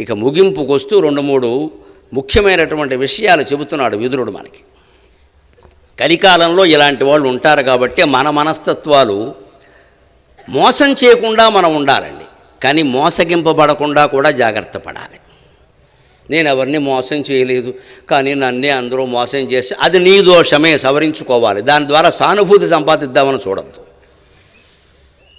ఇక ముగింపుకు వస్తూ రెండు మూడు ముఖ్యమైనటువంటి విషయాలు చెబుతున్నాడు విదురుడు మనకి. కలికాలంలో ఇలాంటి వాళ్ళు ఉంటారు కాబట్టి మన మనస్తత్వాలు మోసం చేయకుండా మనం ఉండాలండి. కానీ మోసగింపబడకుండా కూడా జాగ్రత్త పడాలి. నేను ఎవరిని మోసం చేయలేదు కానీ నన్నే అందరూ మోసం చేసి అది నీ దోషమే సవరించుకోవాలి. దాని ద్వారా సానుభూతి సంపాదిద్దామని చూడద్దు.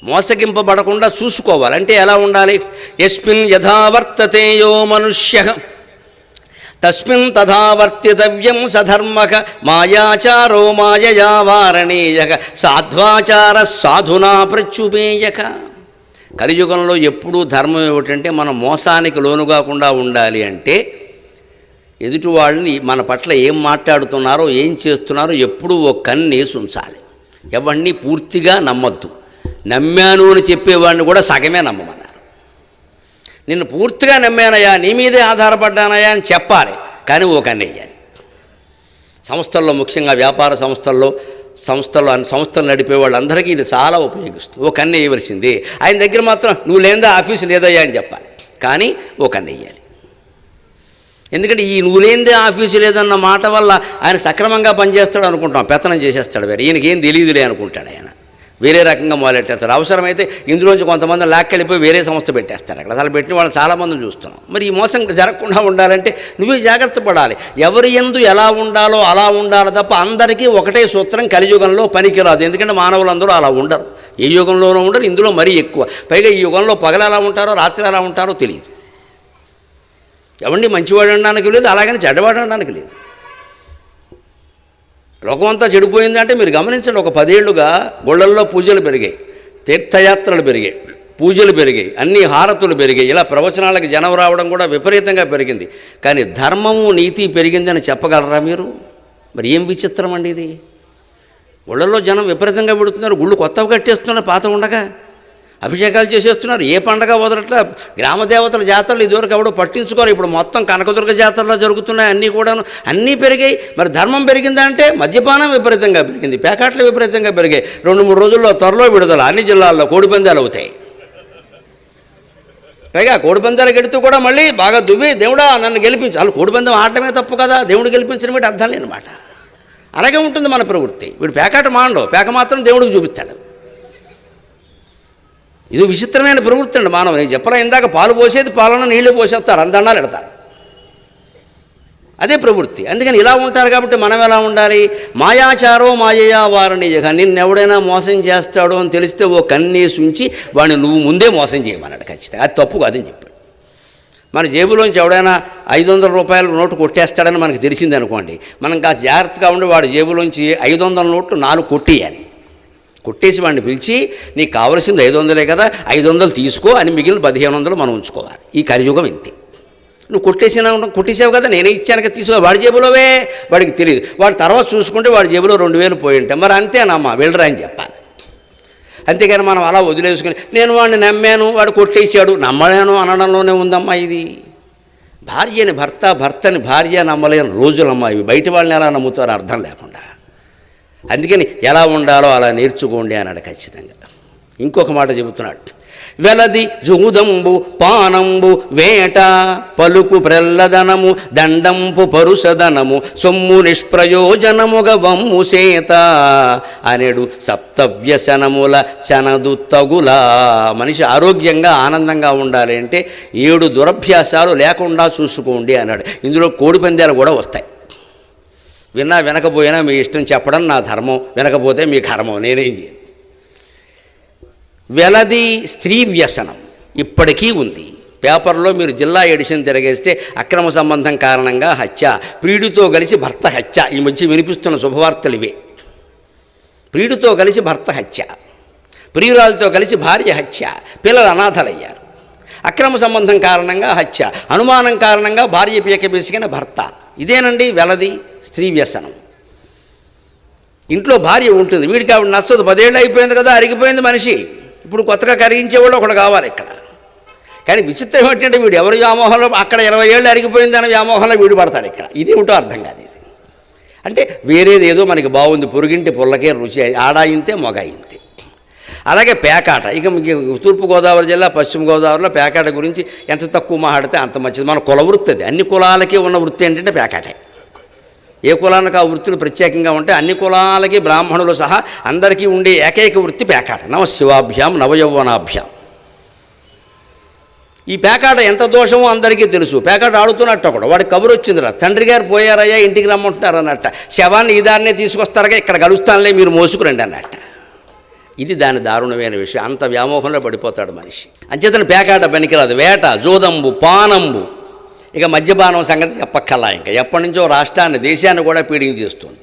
మోసగింపబడకుండా చూసుకోవాలి. అంటే ఎలా ఉండాలి? ఎస్మిన్ యథావర్తతే యో మనుష్య. తస్మిన్ తథావర్తితవ్యం సధర్మక మాయాచారో మాయయా వారణీయక సాధ్వాచార సాధునా ప్రత్యుపేయక కలియుగంలో ఎప్పుడూ ధర్మం ఏమిటంటే మనం మోసానికి లోను కాకుండా ఉండాలి అంటే ఎదుటి వాళ్ళని మన పట్ల ఏం మాట్లాడుతున్నారో ఏం చేస్తున్నారో ఎప్పుడూ ఓ కన్నేసి ఉంచాలి ఎవరిని పూర్తిగా నమ్మద్దు. నమ్మాను అని చెప్పేవాడిని కూడా సగమే నమ్మమన్నారు. నిన్ను పూర్తిగా నమ్మానయ్యా నీ మీదే ఆధారపడ్డానయ్యా అని చెప్పాలి కానీ ఓ కన్నేయాలి సంస్థల్లో ముఖ్యంగా వ్యాపార సంస్థల్లో సంస్థలు సంస్థలు నడిపే వాళ్ళందరికీ ఇది చాలా ఉపయోగిస్తుంది. ఓ కన్ను వేయవలసింది ఆయన దగ్గర మాత్రం నువ్వు లేదా ఆఫీసు లేదయ్యా అని చెప్పాలి కానీ ఓ కన్ను వేయాలి ఎందుకంటే ఈ నువ్వు లేనిదే ఆఫీసు లేదన్న మాట వల్ల ఆయన సక్రమంగా పనిచేస్తాడు అనుకుంటాం పెత్తనం చేసేస్తాడు వేరే. ఈయనకేం తెలియదులే అనుకుంటాడు ఆయన. వేరే రకంగా మొదలెట్టేస్తారు. అవసరమైతే ఇందులోంచి కొంతమంది లాక్కెళ్ళిపోయి వేరే సంస్థ పెట్టేస్తారు. అక్కడ అసలు పెట్టిన వాళ్ళు చాలామందిని చూస్తున్నాం. మరి ఈ మోసం జరగకుండా ఉండాలంటే నువ్వే జాగ్రత్త పడాలి. ఎవరి ఎందు ఎలా ఉండాలో అలా ఉండాలి తప్ప అందరికీ ఒకటే సూత్రం కలియుగంలో పనికిరాదు. ఎందుకంటే మానవులందరూ అలా ఉండరు. ఏ యుగంలోనూ ఉండరు ఇందులో మరీ ఎక్కువ. పైగా ఈ యుగంలో పగలు ఎలా ఉంటారో రాత్రి ఎలా ఉంటారో తెలియదు. ఎవరిని మంచివాడు అనడానికి లేదు అలాగని చెడ్డవాడు అనడానికి లేదు. లోకమంతా చెడిపోయిందంటే మీరు గమనించండి ఒక పదేళ్ళుగా గుళ్ళల్లో పూజలు పెరిగాయి తీర్థయాత్రలు పెరిగాయి పూజలు పెరిగాయి అన్ని హారతులు పెరిగాయి. ఇలా ప్రవచనాలకు జనం రావడం కూడా విపరీతంగా పెరిగింది. కానీ ధర్మము నీతి పెరిగిందని చెప్పగలరా మీరు? మరి ఏం విచిత్రం అండి ఇది? గుళ్ళల్లో జనం విపరీతంగా పెడుతున్నారు గుళ్ళు కొత్తవి కట్టేస్తున్నారు పాత ఉండగా. అభిషేకాలు చేసేస్తున్నారు. ఏ పండగ వదలట్ల. గ్రామ దేవతల జాతరలు ఇదివరకు ఎవడో పట్టించుకోరు. ఇప్పుడు మొత్తం కనకదుర్గ జాతరలో జరుగుతున్నాయి అన్నీ కూడాను. అన్నీ పెరిగాయి. మరి ధర్మం పెరిగిందా అంటే మద్యపానం విపరీతంగా పెరిగింది. పేకాట్లు విపరీతంగా పెరిగాయి. రెండు మూడు రోజుల్లో త్వరలో విడుదల. అన్ని జిల్లాల్లో కోడిపందాలు అవుతాయి. పైగా కోడిపందాలకు వెళుతూ కూడా మళ్ళీ బాగా దువ్వి దేవుడా నన్ను గెలిపించు. వాళ్ళు కోడిపందం ఆడటమే తప్పు కదా. దేవుడు గెలిపించడం వీటి అర్థం లేనమాట. అలాగే ఉంటుంది మన ప్రవృత్తి. వీడు పేకాట మాండవు. పేక మాత్రం దేవుడికి చూపిస్తాడు. ఇది విచిత్రమైన ప్రవృత్తి అండి మానవ నేను చెప్పరా ఇందాక పాలు పోసేది పాలన నీళ్ళు పోసేస్తారు అందన్నాలు పెడతారు. అదే ప్రవృత్తి. అందుకని ఇలా ఉంటారు కాబట్టి మనం ఎలా ఉండాలి? మాయాచారో మాయయా వారిని నిన్ను ఎవడైనా మోసం చేస్తాడో అని తెలిస్తే ఓ కన్నేసి ఉంచి వాడిని నువ్వు ముందే మోసం చేయమన్నాడు ఖచ్చితంగా. అది తప్పు కాదని చెప్పాడు. మన జేబులోంచి ఎవడైనా ఐదు వందల రూపాయల నోటు కొట్టేస్తాడని మనకు తెలిసింది అనుకోండి మనం కాస్త జాగ్రత్తగా ఉండి వాడు జేబులోంచి ఐదు వందల నోట్లు నాలుగు కొట్టేయాలి. కొట్టేసి వాడిని పిలిచి నీకు కావలసింది ఐదు వందలే కదా ఐదు వందలు తీసుకో అని మిగిలిన పదిహేను వందలు మనం ఉంచుకోవాలి. ఈ కలియుగం ఇంతే. నువ్వు కొట్టేసినా కొట్టేసావు కదా నేనే ఇచ్చాను కదా తీసుకో. వాడి జేబులోవే? వాడికి తెలియదు వాడు తర్వాత చూసుకుంటే వాడి జేబులో రెండు వేలు పోయి ఉంటాయి మరి అంతేనమ్మా వెళ్ళరా అని చెప్పాలి. అంతేగాని మనం అలా వదిలేసుకుని నేను వాడిని నమ్మాను వాడు కొట్టేసాడు నమ్మలేను అనడంలోనే ఉందమ్మా ఇది. భార్యని భర్త భర్తని భార్య నమ్మలేని రోజులమ్మా ఇవి. బయట వాళ్ళని ఎలా నమ్ముతారో అర్థం లేకుండా. అందుకని ఎలా ఉండాలో అలా నేర్చుకోండి అన్నాడు ఖచ్చితంగా. ఇంకొక మాట చెబుతున్నాడు. వెలది జూదంబు పానంబు వేట పలుకు ప్రల్లదనము దండంపు పరుసదనము సొమ్ము నిష్ప్రయోజనముగ వమ్ము సేత అనేడు సప్తవ్యసనముల చనదు తగులా. మనిషి ఆరోగ్యంగా ఆనందంగా ఉండాలి అంటే ఏడు దురభ్యాసాలు లేకుండా చూసుకోండి అన్నాడు. ఇందులో కోడిపందాలు కూడా వస్తాయి. విన్నా వినకపోయినా మీ ఇష్టం చెప్పడం నా ధర్మం వినకపోతే మీ కర్మం. నేనేం చేయను. వెలది స్త్రీ వ్యసనం ఇప్పటికీ ఉంది. పేపర్లో మీరు జిల్లా ఎడిషన్ తిరగేస్తే అక్రమ సంబంధం కారణంగా హత్య ప్రియుడితో కలిసి భర్త హత్య. ఈ మధ్య వినిపిస్తున్న శుభవార్తలు ఇవే. ప్రియుడితో కలిసి భర్త హత్య ప్రియురాలతో కలిసి భార్య హత్య పిల్లలు అనాథలయ్యారు. అక్రమ సంబంధం కారణంగా హత్య అనుమానం కారణంగా భార్య పీక పిసికిన భర్త. ఇదేనండి వెలది? స్త్రీ వ్యసనం. ఇంట్లో భార్య ఉంటుంది వీడికి ఆవిడ నచ్చదు పదేళ్ళు అయిపోయింది కదా అరిగిపోయింది మనిషి. ఇప్పుడు కొత్తగా కరిగించేవాళ్ళు ఒకడు కావాలి ఇక్కడ. కానీ విచిత్రం ఏంటంటే వీడు ఎవరి వ్యామోహంలో అక్కడ ఇరవై ఏళ్ళు అరిగిపోయింది అనే వ్యామోహంలో వీడు పడతాడు ఇక్కడ. ఇది ఏమిటో అర్థం కాదు ఇది. అంటే వేరేది ఏదో మనకి బాగుంది పొరుగింటి పుల్లకే రుచి ఆడాయింతే మొగాయింతే. అలాగే పేకాట ఇక తూర్పుగోదావరి జిల్లా పశ్చిమ గోదావరిలో పేకాట గురించి ఎంత తక్కువ మాట్లాడితే అంత మంచిది. మన కుల వృత్తి అది. అన్ని కులాలకి ఉన్న వృత్తి ఏంటంటే పేకాటే. ఏ కులానికి ఆ వృత్తులు ప్రత్యేకంగా ఉంటే అన్ని కులాలకి బ్రాహ్మణులు సహా అందరికీ ఉండే ఏకైక వృత్తి పేకాట. నవ శివాభ్యాం నవయౌవనాభ్యాం ఈ పేకాట ఎంత దోషమో అందరికీ తెలుసు. పేకాట ఆడుతున్నట్టు ఒకడు వాడికి కబురు వచ్చిందిరా తండ్రి గారు పోయారయ్యా ఇంటికి రమ్మంటున్నారు అన్నట్ట. శవాన్ని ఈ దారినే తీసుకొస్తారుగా ఇక్కడ కలుస్తానులే మీరు మోసుకురండి అన్నట్ట. ఇది దాని దారుణమైన విషయం. అంత వ్యామోహంలో పడిపోతాడు మనిషి. అంచేతను పేకాట పనికిరాదు. వేట జోదంబు పానంబు. ఇక మద్యపానం సంగతి చెప్పక్కల్లా ఇంకా. ఎప్పటి నుంచో రాష్ట్రాన్ని దేశాన్ని కూడా పీడించేస్తుంది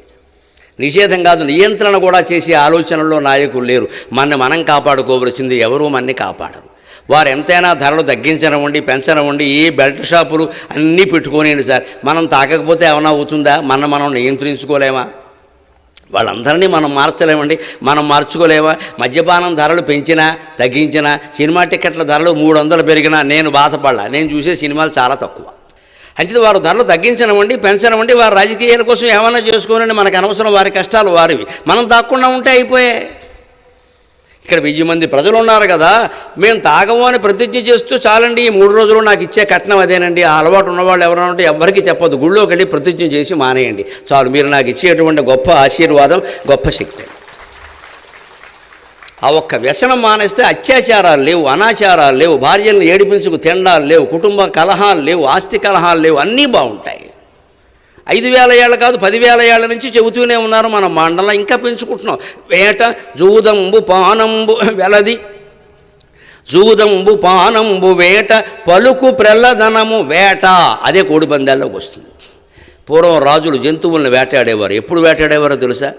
నిషేధం కాదు నియంత్రణ కూడా చేసే ఆలోచనలో నాయకులు లేరు. మన మనం కాపాడుకోవలసింది ఎవరూ మనని కాపాడరు. వారు ఎంతైనా ధరలు తగ్గించనివ్వండి పెంచనివ్వండి ఏ బెల్ట్ షాపులు అన్నీ పెట్టుకోనివ్వండి సార్ మనం తాకకపోతే ఏమైనా అవుతుందా? మనం మనం నియంత్రించుకోలేమా? వాళ్ళందరినీ మనం మార్చలేమండి. మనం మార్చుకోలేమా? మద్యపానం ధరలు పెంచినా తగ్గించినా సినిమా టికెట్ల ధరలు మూడు వందలు పెరిగినా నేను బాధపడలా. నేను చూసే సినిమాలు చాలా తక్కువ. అంచేది వారు ధరలు తగ్గించనివ్వండి పెంచనివ్వండి వారు రాజకీయాల కోసం ఏమైనా చేసుకోనండి మనకు అనవసరం వారి కష్టాలు వారివి. మనం తాక్కుండా ఉంటే అయిపోయాయి ఇక్కడ వెయ్యి మంది ప్రజలు ఉన్నారు కదా మేము తాగము అని ప్రతిజ్ఞ చేస్తూ చాలండి ఈ మూడు రోజులు నాకు ఇచ్చే కట్నం అదేనండి ఆ అలవాటు ఉన్నవాళ్ళు ఎవరైనా ఉంటే ఎవరికి చెప్పొద్దు గుళ్ళోకి వెళ్ళి ప్రతిజ్ఞ చేసి మానేయండి. చాలు మీరు నాకు ఇచ్చేటువంటి గొప్ప ఆశీర్వాదం గొప్ప శక్తి. ఆ ఒక్క వ్యసనం మానేస్తే అత్యాచారాలు లేవు అనాచారాలు లేవు భార్యలను ఏడిపించుకు తిండాలు లేవు కుటుంబ కలహాలు లేవు ఆస్తి కలహాలు లేవు అన్నీ బాగుంటాయి. ఐదు వేల ఏళ్ళ కాదు పదివేల ఏళ్ళ నుంచి చెబుతూనే ఉన్నారు మన మండలం. ఇంకా పెంచుకుంటున్నాం. వేట జూదంబు పానంబు వెలది. జూదంబు పానంబు వేట పలుకు ప్రల్లదనము వేట. అదే కోడి పందాల్లోకి వస్తుంది. పూర్వం రాజులు జంతువులను వేటాడేవారు. ఎప్పుడు వేటాడేవారో తెలుసా?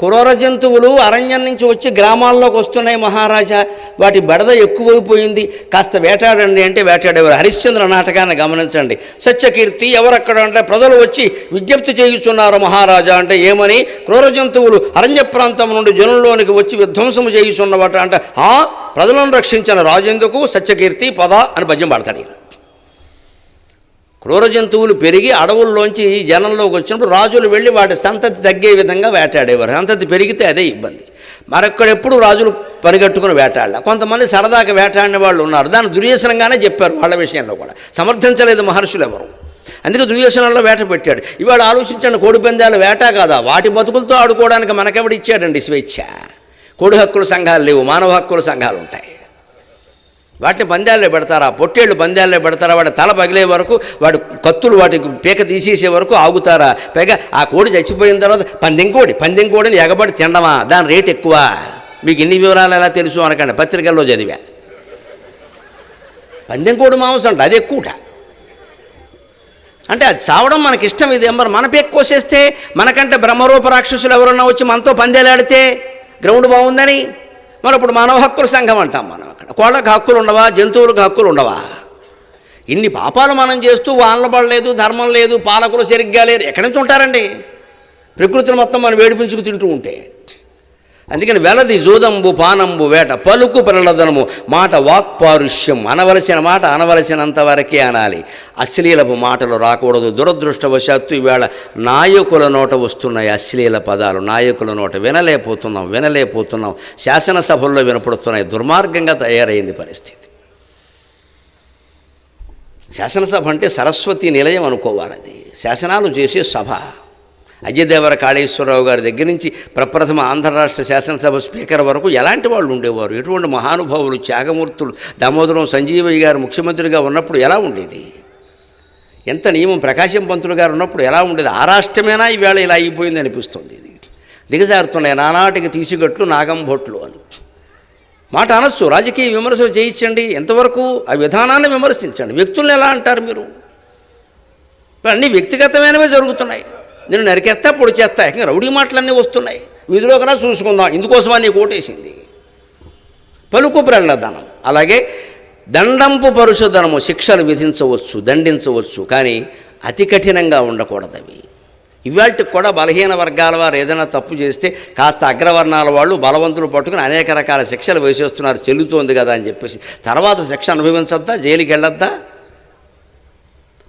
క్రూర జంతువులు అరణ్యం నుంచి వచ్చి గ్రామాల్లోకి వస్తున్నాయి మహారాజా. వాటి బెడద ఎక్కువైపోయింది. కాస్త వేటాడండి అంటే వేటాడేవారు. హరిశ్చంద్ర నాటకాన్ని గమనించండి. సత్యకీర్తి ఎవరక్కడ అంటే ప్రజలు వచ్చి విజ్ఞప్తి చేయుచున్నారు మహారాజా అంటే ఏమని? క్రూర జంతువులు అరణ్య ప్రాంతం నుండి జనుల్లోనికి వచ్చి విధ్వంసము చేయుచున్నవాట అంటే ఆ ప్రజలను రక్షించిన రాజెందుకు సత్యకీర్తి పద అని భజ్యం పడతాడు క్రూర జంతువులు పెరిగి అడవుల్లోంచి జనంలోకి వచ్చినప్పుడు రాజులు వెళ్ళి వాటి సంతతి తగ్గే విధంగా వేటాడేవారు. సంతతి పెరిగితే అదే ఇబ్బంది. మరొక్కడెప్పుడు రాజులు పరిగెట్టుకుని వేటాడాల. కొంతమంది సరదాగా వేటాడిన వాళ్ళు ఉన్నారు. దాన్ని దుర్వ్యసనంగానే చెప్పారు వాళ్ళ విషయంలో కూడా. సమర్థించలేదు మహర్షులు ఎవరు. అందుకే దుర్వ్యసనంలో వేట పెట్టాడు. ఇవాడు ఆలోచించండి కోడి పందాలు వేట కాదా? వాటి బతుకులతో ఆడుకోవడానికి మనకెవడిచ్చాడండి స్వేచ్ఛ? కోడి హక్కుల సంఘాలు లేవు మానవ హక్కుల సంఘాలు ఉంటాయి. వాటిని పందాల్లో పెడతారా? పొట్టేళ్ళు పందాల్లో పెడతారా? వాడి తల పగిలే వరకు వాడు కత్తులు వాటి పీక తీసేసే వరకు ఆగుతారా? పైగా ఆ కోడి చచ్చిపోయిన తర్వాత పందెం కోడి పందెం కోడిని ఎగబడి తినడమా? దాని రేట్ ఎక్కువ. మీకు ఇన్ని వివరాలు ఎలా తెలుసు అనకండి. పత్రికల్లో చదివా. పందెం కోడి మాంసం అంట అది ఎక్కువట. అంటే అది చావడం మనకి ఇష్టం ఇది మరి మన పేక్ కోసేస్తే మనకంటే బ్రహ్మరూప రాక్షసులు ఎవరన్నా వచ్చి మనతో పందేలాడితే గ్రౌండ్ బాగుందని మరి ఇప్పుడు మానవ హక్కుల సంఘం అంటాం మనం అక్కడ. కోళ్ళకు హక్కులు ఉండవా? జంతువులకు హక్కులు ఉండవా? ఇన్ని పాపాలు మనం చేస్తూ వానలు పడలేదు ధర్మం లేదు పాలకులు సరిగ్గా లేరు. ఎక్కడి నుంచి ఉంటారండి? ప్రకృతిని మొత్తం మనం వేడిపించుకు తింటూ ఉంటే. అందుకని వెలది జూదంబు పానంబు వేట పలుకు ప్రలదనము మాట వాక్పారుష్యం అనవలసిన మాట అనవలసినంత వరకే అనాలి. అశ్లీలపు మాటలు రాకూడదు. దురదృష్టవశాత్తు ఈవేళ నాయకుల నోట వస్తున్నాయి అశ్లీల పదాలు. నాయకుల నోట వినలేకపోతున్నాం వినలేకపోతున్నాం. శాసనసభల్లో వినపడుతున్నాయి. దుర్మార్గంగా తయారైంది పరిస్థితి. శాసనసభ అంటే సరస్వతి నిలయం అనుకోవాలి అది. శాసనాలు చేసే సభ. అజయదేవర కాళేశ్వరరావు గారి దగ్గర నుంచి ప్రప్రథమ ఆంధ్ర రాష్ట్ర శాసనసభ స్పీకర్ వరకు ఎలాంటి వాళ్ళు ఉండేవారు? ఎటువంటి మహానుభావులు త్యాగమూర్తులు దామోదరం సంజీవయ్య గారు ముఖ్యమంత్రిగా ఉన్నప్పుడు ఎలా ఉండేది? ఎంత నియమం ప్రకాశం పంతులు గారు ఉన్నప్పుడు ఎలా ఉండేది? ఆ రాష్ట్రమేనా? ఈవేళ ఇలా అయిపోయింది అనిపిస్తుంది ఇది. దిగజారుతున్నాయి నానాటికి తీసిగట్లు నాగంభొట్లు అని. మాట అనొచ్చు రాజకీయ విమర్శలు చేయించండి ఎంతవరకు ఆ విధానాన్ని విమర్శించండి. వ్యక్తులను ఎలా అంటారు మీరు? అన్నీ వ్యక్తిగతమైనవే జరుగుతున్నాయి. నేను నరికేస్తా పొడి చేస్తా ఇంకా రౌడీ మాటలన్నీ వస్తున్నాయి. వీధిలో కన్నా చూసుకుందాం. ఇందుకోసమని నీకు ఓటేసింది? పలుకు ప్రళ్ళదనం అలాగే దండంపు పరుషధనము శిక్షలు విధించవచ్చు దండించవచ్చు కానీ అతి కఠినంగా ఉండకూడదు అవి ఇవాళకి కూడా బలహీన వర్గాల వారు ఏదైనా తప్పు చేస్తే కాస్త అగ్రవర్ణాల వాళ్ళు బలవంతులు పట్టుకుని అనేక రకాల శిక్షలు వేసేస్తున్నారు. చెల్లుతోంది కదా అని చెప్పేసి. తర్వాత శిక్ష అనుభవించద్దా? జైలుకి వెళ్ళొద్దా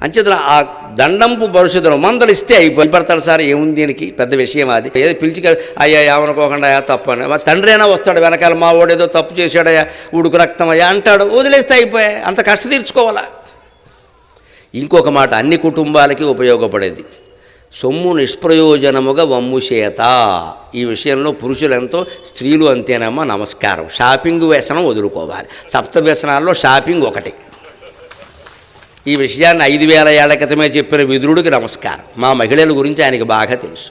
అంచేతన ఆ దండంపు భవిష్యత్తులో మందలు ఇస్తే అయిపోయి సార్ ఏముంది దీనికి? పెద్ద విషయం అది. ఏదో పిలిచి అయ్యా ఏమనుకోకుండా అయ్యా తప్పు అని. మా తండ్రి అయినా వస్తాడు వెనకాల మా వాడేదో తప్పు చేశాడయ్యా ఉడుకు రక్తం అయ్యా అంటాడు. వదిలేస్తే అయిపోయా. అంత కష్ట తీర్చుకోవాలా? ఇంకొక మాట అన్ని కుటుంబాలకి ఉపయోగపడేది. సొమ్ము నిష్ప్రయోజనముగా వమ్ముచేత ఈ విషయంలో పురుషులు ఎంతో స్త్రీలు అంతేనమ్మా నమస్కారం. షాపింగ్ వ్యసనం వదులుకోవాలి. సప్త వ్యసనాల్లో షాపింగ్ ఒకటి. ఈ విషయాన్ని ఐదు వేల ఏళ్ళ క్రితమే చెప్పిన విదురుడికి నమస్కారం. మా మహిళల గురించి ఆయనకి బాగా తెలుసు.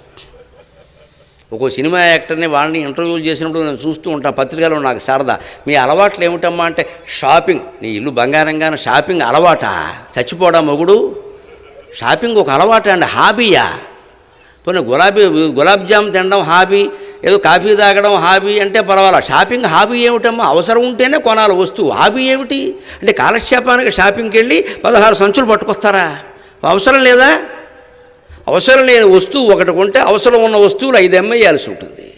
ఒక సినిమా యాక్టర్ని వాళ్ళని ఇంటర్వ్యూ చేసినప్పుడు నేను చూస్తూ ఉంటాను పత్రికలో నాకు సరదా. మీ అలవాట్లు ఏమిటమ్మా అంటే షాపింగ్. నీ ఇల్లు బంగారంగానే షాపింగ్ అలవాటా? చచ్చిపోడా మొగుడు? షాపింగ్ ఒక అలవాట అండి? హాబీయా? పోనీ గులాబీ గులాబ్ జామ్ తినడం హాబీ? ఏదో కాఫీ తాగడం హాబీ అంటే పర్వాలా. షాపింగ్ హాబీ ఏమిటమ్మా? అవసరం ఉంటేనే కొనాలి వస్తువు. హాబీ ఏమిటి? అంటే కాలక్షేపానికి షాపింగ్కి వెళ్ళి పదహారు సంచులు పట్టుకొస్తారా? అవసరం లేదా? అవసరం లేని వస్తువు ఒకటి కొంటే అవసరం ఉన్న వస్తువులు ఐదు అమ్మేయాల్సి ఉంటుంది.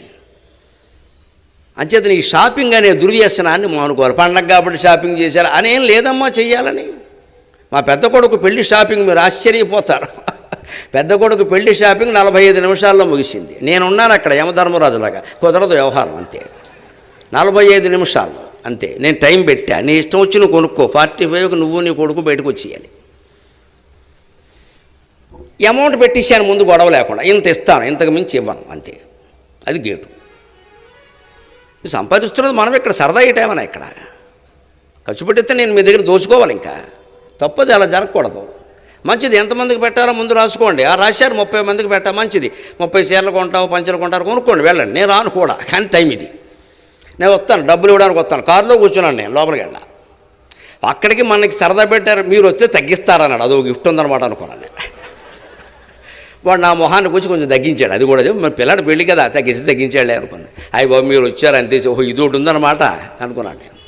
అంచేత ఈ షాపింగ్ అనే దుర్వ్యసనాన్ని మానుకోవాలి పండగ కాబట్టి షాపింగ్ చేశారు అనేం లేదమ్మా చెయ్యాలని. మా పెద్ద కొడుకు పెళ్ళి షాపింగ్ మీరు ఆశ్చర్యపోతారు. పెద్ద కొడుకు పెళ్ళి షాపింగ్ నలభై ఐదు నిమిషాల్లో ముగిసింది. నేనున్నాను అక్కడ యమధర్మరాజులాగా. కుదరదు వ్యవహారం అంతే. నలభై ఐదు నిమిషాలు అంతే. నేను టైం పెట్టా. నీ ఇష్టం వచ్చి నువ్వు కొనుక్కో. ఫార్టీ ఫైవ్కి నువ్వు నీ కొడుకు బయటకు వచ్చేయాలి. అమౌంట్ పెట్టేసాను ముందు గొడవ లేకుండా. ఇంత ఇస్తాను ఇంతకు మించి ఇవ్వను అంతే. అది గేటు. సంపాదిస్తున్నది మనం ఇక్కడ సరదా ఏటేమన్నా ఇక్కడ? ఖర్చు పెట్టిస్తే నేను మీ దగ్గర దోచుకోవాలి ఇంకా. తప్పది అలా జరగకూడదు. మంచిది. ఎంతమందికి పెట్టాలో ముందు రాసుకోండి. ఆ రాశారు ముప్పై మందికి పెట్టా మంచిది. ముప్పై చీరలు కొంటావు పంచలు కొంటారు కొనుక్కోండి వెళ్ళండి. నేను రాను కూడా. కానీ టైం ఇది. నేను వస్తాను. డబ్బులు ఇవ్వడానికి వస్తాను. కారులో కూర్చున్నాను నేను లోపలికి వెళ్ళా. అక్కడికి మనకి సరదా పెట్టారు. మీరు వస్తే తగ్గిస్తారన్నాడు. అదో గిఫ్ట్ ఉందన్నమాట అనుకున్నాను నేను. వాడు నా మొహాన్ని కూర్చి కొంచెం తగ్గించాడు. అది కూడా మరి పిల్లాడు పెళ్ళి కదా. తగ్గించి తగ్గించాడు అనుకున్నాను అయ్యి బాబు మీరు వచ్చారు అంతే. ఓహో ఇది ఒకటి ఉందన్నమాట అనుకున్నాను నేను.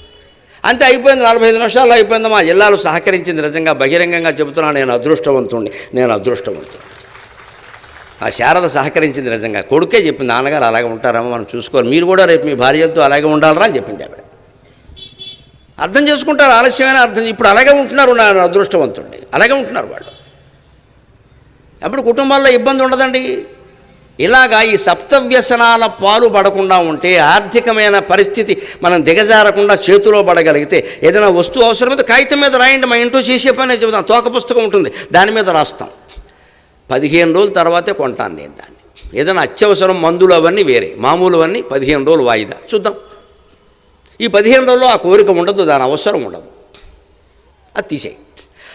అంతే అయిపోయింది నలభై ఐదు నిమిషాలు అయిపోయింది మా జిల్లాలో సహకరించింది. నిజంగా బహిరంగంగా చెబుతున్నాను నేను అదృష్టవంతుణ్ణి నేను అదృష్టవంతుడు ఆ శారద సహకరించింది నిజంగా. కొడుకే చెప్పింది నాన్నగారు అలాగే ఉంటారమ్మా మనం చూసుకోవాలి. మీరు కూడా రేపు మీ భార్యతో అలాగే ఉండాలరా అని చెప్పింది ఆవిడ. అర్థం చేసుకుంటారు ఆలస్యమైన అర్థం. ఇప్పుడు అలాగే ఉంటున్నారు నా అదృష్టవంతుడిని అలాగే ఉంటున్నారు వాళ్ళు. అప్పుడు కుటుంబాల్లో ఇబ్బంది ఉండదండి. ఇలాగా ఈ సప్తవ్యసనాల పాలు పడకుండా ఉంటే ఆర్థికమైన పరిస్థితి మనం దిగజారకుండా చేతిలో పడగలిగితే ఏదైనా వస్తువు అవసరమైతే కాగితం మీద రాయండి మా ఇంట్లో చేసే పని చెబుతాం తోక పుస్తకం ఉంటుంది దాని మీద రాస్తాం. పదిహేను రోజుల తర్వాతే కొంటాను నేను దాన్ని. ఏదైనా అత్యవసరం మందులు అవన్నీ వేరే మామూలు అవన్నీ పదిహేను రోజులు వాయిదా. చూద్దాం. ఈ పదిహేను రోజుల్లో ఆ కోరిక ఉండదు దాని అవసరం ఉండదు. అది తీసేయి.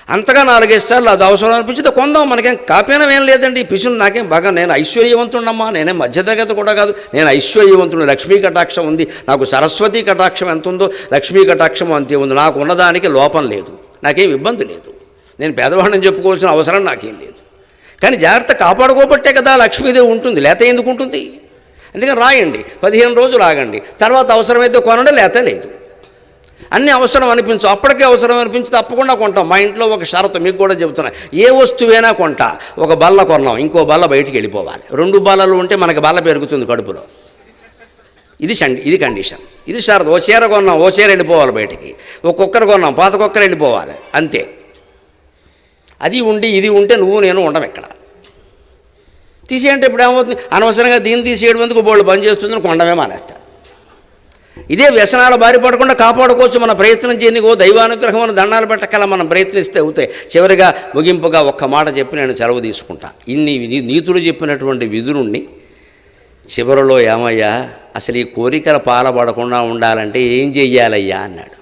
అంతగా నాలుగైదు సార్లు అది అవసరం అనిపించింది. కొందాం మనకేం కాపీనం ఏం లేదండి. ఈ పిసులు నాకేం బాగా నేను ఐశ్వర్యవంతుడమ్మా నేనే మధ్యతరగతి కూడా కాదు. నేను ఐశ్వర్యవంతుడు లక్ష్మీ కటాక్షం ఉంది. నాకు సరస్వతి కటాక్షం ఎంత ఉందో లక్ష్మీ కటాక్షం అంతే ఉంది. నాకు ఉన్నదానికి లోపం లేదు. నాకేం ఇబ్బంది లేదు. నేను పేదవాడిని చెప్పుకోవాల్సిన అవసరం నాకేం లేదు. కానీ జాగ్రత్త కాపాడుకోబట్టే కదా లక్ష్మీదేవి ఉంటుంది. లేత ఎందుకు ఉంటుంది? అందుకని రాయండి. పదిహేను రోజులు ఆగండి. తర్వాత అవసరమైతే కొనండి లేత లేదు. అన్నీ అవసరం అనిపించు అప్పటికే అవసరం అనిపించి తప్పకుండా కొంటాం. మా ఇంట్లో ఒక షరతు మీకు కూడా చెబుతున్నా. ఏ వస్తువైనా కొంటా. ఒక బల్ల కొన్నాం. ఇంకో బల్ల బయటికి వెళ్ళిపోవాలి. రెండు బల్లలు ఉంటే మనకి బల్ల పెరుగుతుంది కడుపులో. ఇది షండి ఇది కండిషన్. ఇది షరతు. ఓ చీర కొన్నాం. ఓ చీర వెళ్ళిపోవాలి బయటికి. ఒక కుక్కర్ కొన్నాం. పాత కుక్కర్ వెళ్ళిపోవాలి. అంతే. అది ఉండి ఇది ఉంటే నువ్వు నేను ఉండం ఇక్కడ తీసేయంటే ఇప్పుడు ఏమవుతుంది? అనవసరంగా దీన్ని తీసేయడం ఎందుకు బోళ్ళు బంద్ చేస్తుందని కొండమే మానేస్తా. ఇదే వ్యసనాల బారి పడకుండా కాపాడుకోవచ్చు మన ప్రయత్నం చేయని ఓ దైవానుగ్రహం అని దండాలు పెట్టకల మనం ప్రయత్నిస్తే అవుతాయి చివరిగా ముగింపుగా ఒక్క మాట చెప్పి నేను సెలవు తీసుకుంటా. ఇన్ని నీతుడు నీతులు చెప్పినటువంటి విధురుణ్ణి చివరిలో ఏమయ్యా? అసలు ఈ కోరికల పాలపడకుండా ఉండాలంటే ఏం చెయ్యాలయ్యా? అన్నాడు.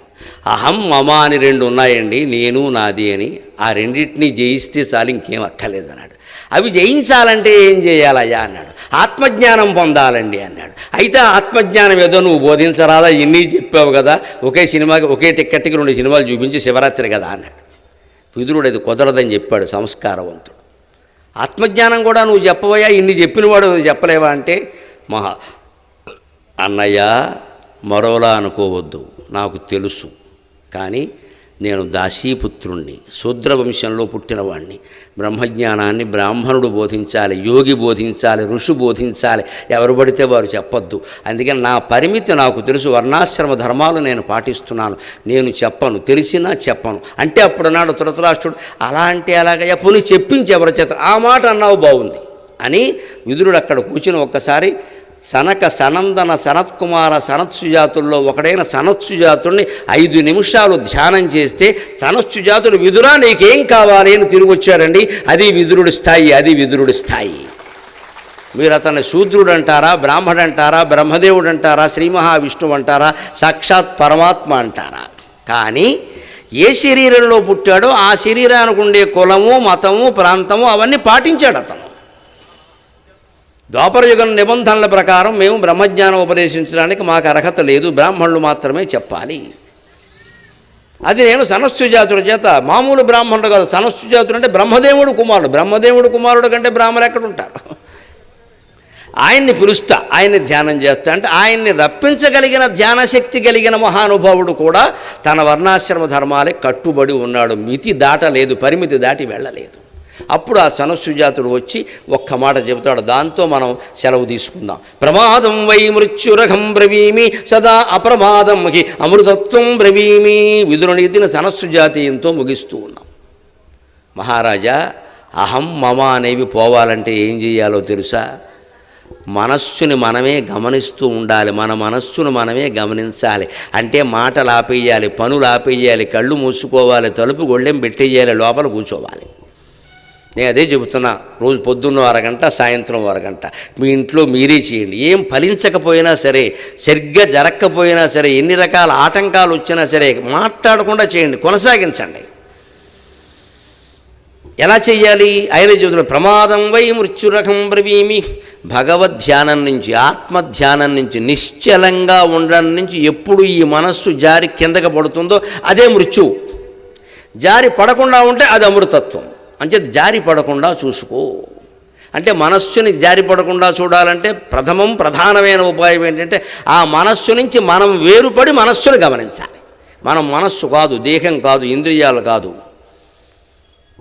అహం మమ అని రెండు ఉన్నాయండి నేను నాది అని. ఆ రెండింటినీ జయిస్తే చాలు ఇంకేం అక్కర్లేదన్నాడు. అవి జయించాలంటే ఏం చేయాలయ్యా అన్నాడు. ఆత్మజ్ఞానం పొందాలండి అన్నాడు. అయితే ఆత్మజ్ఞానం ఏదో నువ్వు బోధించరాదా? ఇన్ని చెప్పావు కదా? ఒకే సినిమాకి ఒకే టిక్కెట్కి రెండు సినిమాలు చూపించి శివరాత్రి కదా అన్నాడు. విదురుడు అది కుదరదని చెప్పాడు సంస్కారవంతుడు. ఆత్మజ్ఞానం కూడా నువ్వు చెప్పవయ్యా ఇన్ని చెప్పినవాడు చెప్పలేవా అంటే మహా అన్నయ్య మరోలా అనుకోవద్దు నాకు తెలుసు. కానీ నేను దాసీపుత్రుణ్ణి శూద్ర వంశంలో పుట్టినవాణ్ణి. బ్రహ్మజ్ఞానాన్ని బ్రాహ్మణుడు బోధించాలి యోగి బోధించాలి ఋషి బోధించాలి. ఎవరు పడితే వారు చెప్పొద్దు. అందుకని నా పరిమితి నాకు తెలుసు వర్ణాశ్రమ ధర్మాలు నేను పాటిస్తున్నాను. నేను చెప్పను తెలిసినా చెప్పను. అంటే అప్పుడున్నాడు ధృతరాష్ట్రుడు అలా అంటే అలాగయ్యా పోనీ చెప్పించి ఎవరి చేత? ఆ మాట అన్నావు బాగుంది. అని విదురుడు అక్కడ కూర్చుని ఒక్కసారి సనక సనందన సనత్కుమార సనత్సుజాతుల్లో ఒకడైన సనత్సుజాతుడిని ఐదు నిమిషాలు ధ్యానం చేస్తే సనత్సుజాతుడు విదురా నీకేం కావాలి అని తిరిగి వచ్చారండి. అది విదురుడి స్థాయి అది విదురుడి స్థాయి. మీరు అతన్ని శూద్రుడు అంటారా బ్రాహ్మడు అంటారా బ్రహ్మదేవుడు అంటారా శ్రీ మహావిష్ణువు అంటారా సాక్షాత్ పరమాత్మ అంటారా. కానీ ఏ శరీరంలో పుట్టాడో ఆ శరీరానికి ఉండే కులము మతము ప్రాంతము అవన్నీ పాటించాడు అతను ద్వాపరయుగం నిబంధనల ప్రకారం మేము బ్రహ్మజ్ఞానం ఉపదేశించడానికి మాకు అర్హత లేదు. బ్రాహ్మణులు మాత్రమే చెప్పాలి. అది నేను సనస్సుజాతుల చేత మామూలు బ్రాహ్మణుడు కాదు సనస్సుజాతుడు అంటే బ్రహ్మదేవుడు కుమారుడు. బ్రహ్మదేవుడు కుమారుడు కంటే బ్రాహ్మణులు ఎక్కడ ఉంటారు ఆయన్ని పిలుస్తా ఆయన్ని ధ్యానం చేస్తా అంటే ఆయన్ని రప్పించగలిగిన ధ్యానశక్తి కలిగిన మహానుభావుడు కూడా తన వర్ణాశ్రమ ధర్మాలే కట్టుబడి ఉన్నాడు. మితి దాటలేదు పరిమితి దాటి వెళ్ళలేదు. అప్పుడు ఆ సనస్సుజాతుడు వచ్చి ఒక్క మాట చెబుతాడు. దాంతో మనం సెలవు తీసుకుందాం. ప్రమాదం వై మృత్యురఘం బ్రవీమి సదా అప్రమాదం హి అమృతత్వం బ్రవీమి. విదురునీతిని సనస్సుజాతీయంతో ముగిస్తూ ఉన్నాం. మహారాజా అహం మమ అనేవి పోవాలంటే ఏం చేయాలో తెలుసా? మనస్సుని మనమే గమనిస్తూ ఉండాలి. మన మనస్సును మనమే గమనించాలి. అంటే మాటలు ఆపేయాలి పనులు ఆపేయాలి కళ్ళు మూసుకోవాలి తలుపు గొళ్ళెం పెట్టేయాలి లోపల కూర్చోవాలి. నేను అదే చెబుతున్నా రోజు పొద్దున్న అరగంట సాయంత్రం అరగంట. మీ ఇంట్లో మీరే చేయండి. ఏం ఫలించకపోయినా సరే సరిగ్గా జరగకపోయినా సరే ఎన్ని రకాల ఆటంకాలు వచ్చినా సరే మాట్లాడకుండా చేయండి కొనసాగించండి. ఎలా చెయ్యాలి? ఆయన చెబుతున్న ప్రమాదం వై మృత్యురకం బ్రవీమి. భగవద్ ధ్యానం నుంచి ఆత్మ ధ్యానం నుంచి నిశ్చలంగా ఉండడం నుంచి ఎప్పుడు ఈ మనస్సు జారి కిందకి పడుతుందో అదే మృత్యువు జారి పడకుండా ఉంటే అది అమృతత్వం. అంచేది జారి పడకుండా చూసుకో. అంటే మనస్సుని జారి పడకుండా చూడాలంటే ప్రథమం ప్రధానమైన ఉపాయం ఏంటంటే ఆ మనస్సు నుంచి మనం వేరుపడి మనస్సును గమనించాలి. మనం మనస్సు కాదు దేహం కాదు ఇంద్రియాలు కాదు.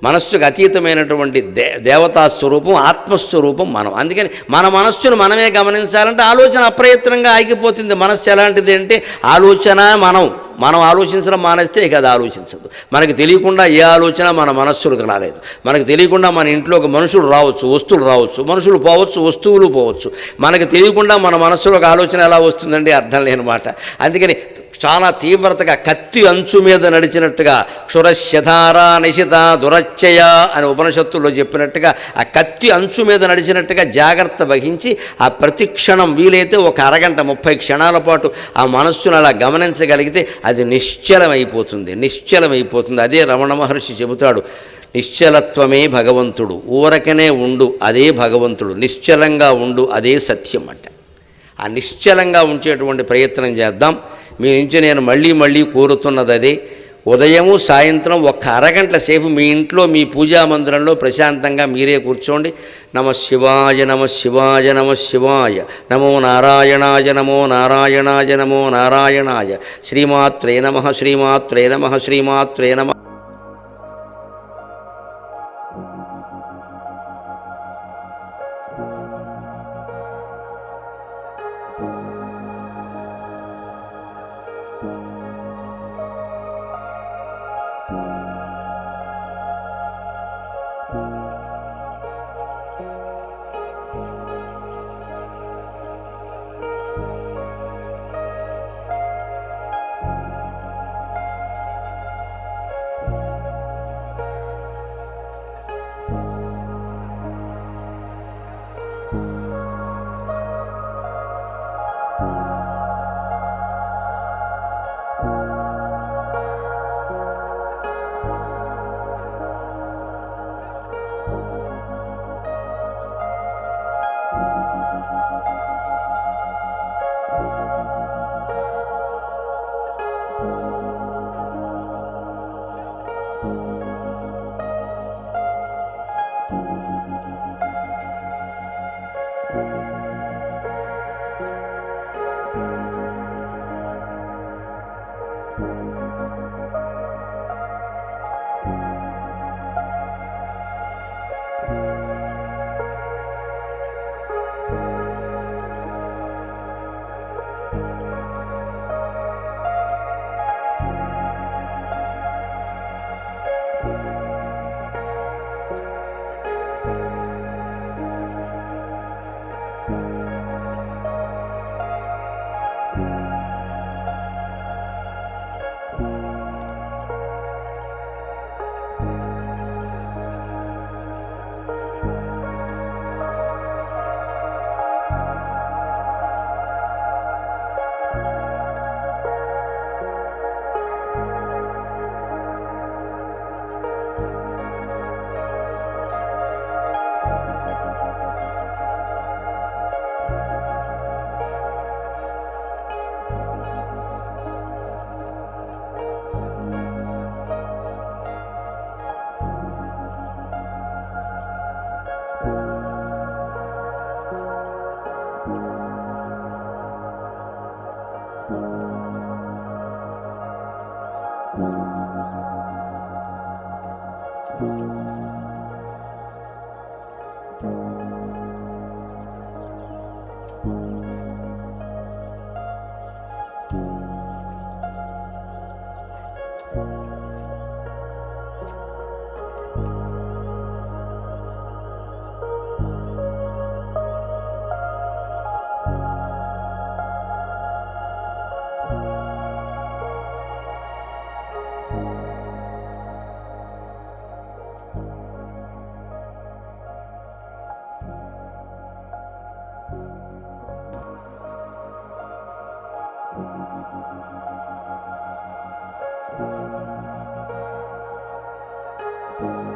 మనస్సుకు అతీతమైనటువంటి దే దేవతా స్వరూపం ఆత్మస్వరూపం మనం. అందుకని మన మనస్సును మనమే గమనించాలంటే ఆలోచన అప్రయత్నంగా ఆగిపోతుంది. మనస్సు ఎలాంటిది అంటే ఆలోచన మనం. మనం ఆలోచించడం మానేస్తే ఇక అది ఆలోచించదు. మనకు తెలియకుండా ఏ ఆలోచన మన మనస్సులకు రాలేదు. మనకు తెలియకుండా మన ఇంట్లోకి మనుషులు రావచ్చు వస్తువులు రావచ్చు మనుషులు పోవచ్చు వస్తువులు పోవచ్చు. మనకు తెలియకుండా మన మనస్సులోకి ఒక ఆలోచన ఎలా వస్తుందండి అర్థం లేని మాట. అందుకని చాలా తీవ్రతగా కత్తి అంచు మీద నడిచినట్టుగా క్షురశధార నిశిత దురచ్చయ అని ఉపనిషత్తుల్లో చెప్పినట్టుగా ఆ కత్తి అంచు మీద నడిచినట్టుగా జాగ్రత్త వహించి ఆ ప్రతి క్షణం వీలైతే ఒక అరగంట ముప్పై క్షణాల పాటు ఆ మనస్సును అలా గమనించగలిగితే అది నిశ్చలమైపోతుంది నిశ్చలమైపోతుంది. అదే రమణ మహర్షి చెబుతాడు నిశ్చలత్వమే భగవంతుడు ఊరకనే ఉండు అదే భగవంతుడు నిశ్చలంగా ఉండు అదే సత్యం అంట. ఆ నిశ్చలంగా ఉంచేటువంటి ప్రయత్నం చేద్దాం. మీ నుంచి నేను మళ్ళీ మళ్ళీ కోరుతున్నది అదే. ఉదయము సాయంత్రం ఒక్క అరగంట సేపు మీ ఇంట్లో మీ పూజా మందిరంలో ప్రశాంతంగా మీరే కూర్చోండి. నమ శివాయ నమ శివాయ నమ శివాయ నమో నారాయణాయ నమో నారాయణాయ నమో నారాయణాయ. శ్రీమాత్రే నమ శ్రీమాత్రే నమ శ్రీమాత్రే నమ. thank you.